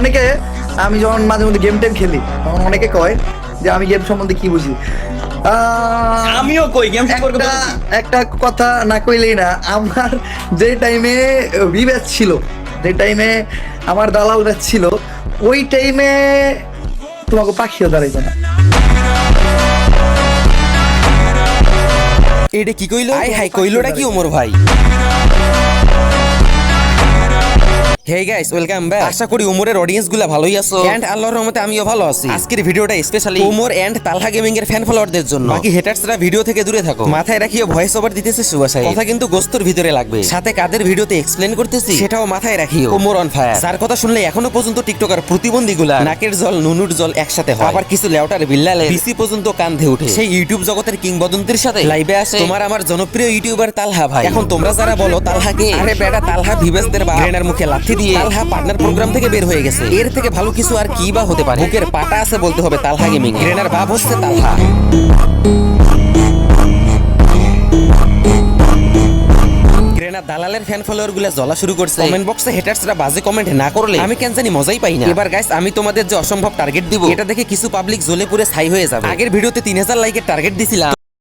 অনেকে আমি যখন মাঝে মধ্যে গেম টেম খেলি তখন অনেকে কয় যে আমি গেম সম্বন্ধে কি বুঝি? আহ, আমিও কই গেম সম্পর্কে একটা কথা না কইলেই না আমার যে টাইমে বি ব্যাচ ছিল যে টাইমে আমার দালাল ব্যাচ ছিল ওই টাইমে তোমাকে পাখিও দাঁড়াইবে না। এটা কি কইলো? হাই হাই কইলোটা কি ওমর ভাই? হে গাইস ওয়েলকাম ব্যাক আশা করি ওমরের অডিয়েন্সগুলা ভালোই আছো। এন্ড আল্লাহর রহমতে আমিও ভালো আছি। আজকের ভিডিওটা specially Omar and Talha gaming এর ফ্যান ফলোয়ারদের জন্য। বাকি হেটার্সরা ভিডিও থেকে দূরে থাকো। মাথায় রাখিও ভয়েস ওভার দিতেছে সুবাসাই কথা কিন্তু গোস্তর ভিতরে লাগবে। সাথে কাদের ভিডিওতে এক্সপ্লেন করতেছি? সেটাও মাথায় রাখিও। ওমর অন ফায়ার যার কথা শুনলে এখনও পর্যন্ত টিকটকার প্রতিবন্ধী গুলা নাকের জল নুনুর জল একসাথে হয়। আবার কিছু লেউটার বিল্লালে বিসি পর্যন্ত কান্ধে উঠে। সেই ইউটিউব জগতের কিংবদন্তির সাথে লাইভে আসে। তোমার আমার জনপ্রিয় ইউটিউবার তালহা ভাই। এখন তোমরা যারা বলো তালহাকে? আরে বেটা তালহা ভিভেসদের বা মুখে লাথি দিয়ে তালহা পার্টনার প্রোগ্রাম থেকে বের হয়ে গেছে। এর থেকে ভালো কিছু আর কি বা হতে পারে? বুকের পাটা আছে বলতে হবে তালহা গেমিং। গ্রেনার ভাব হচ্ছে তালহা। দালালের ফ্যান ফলোয়ারগুলা জ্বলা শুরু করছে। কমেন্ট বক্সে হেটার্সরা বাজে কমেন্ট না করলে আমি কেন জানি মজাই পাই না। এবার গাইস আমি তোমাদের যে অসম্ভব টার্গেট দিব, এটা দেখে কিছু পাবলিক জ্বলে পুরে ছাই হয়ে যাবে। আগের ভিডিওতে তিন হাজার লাইকের টার্গেট দিছিলাম।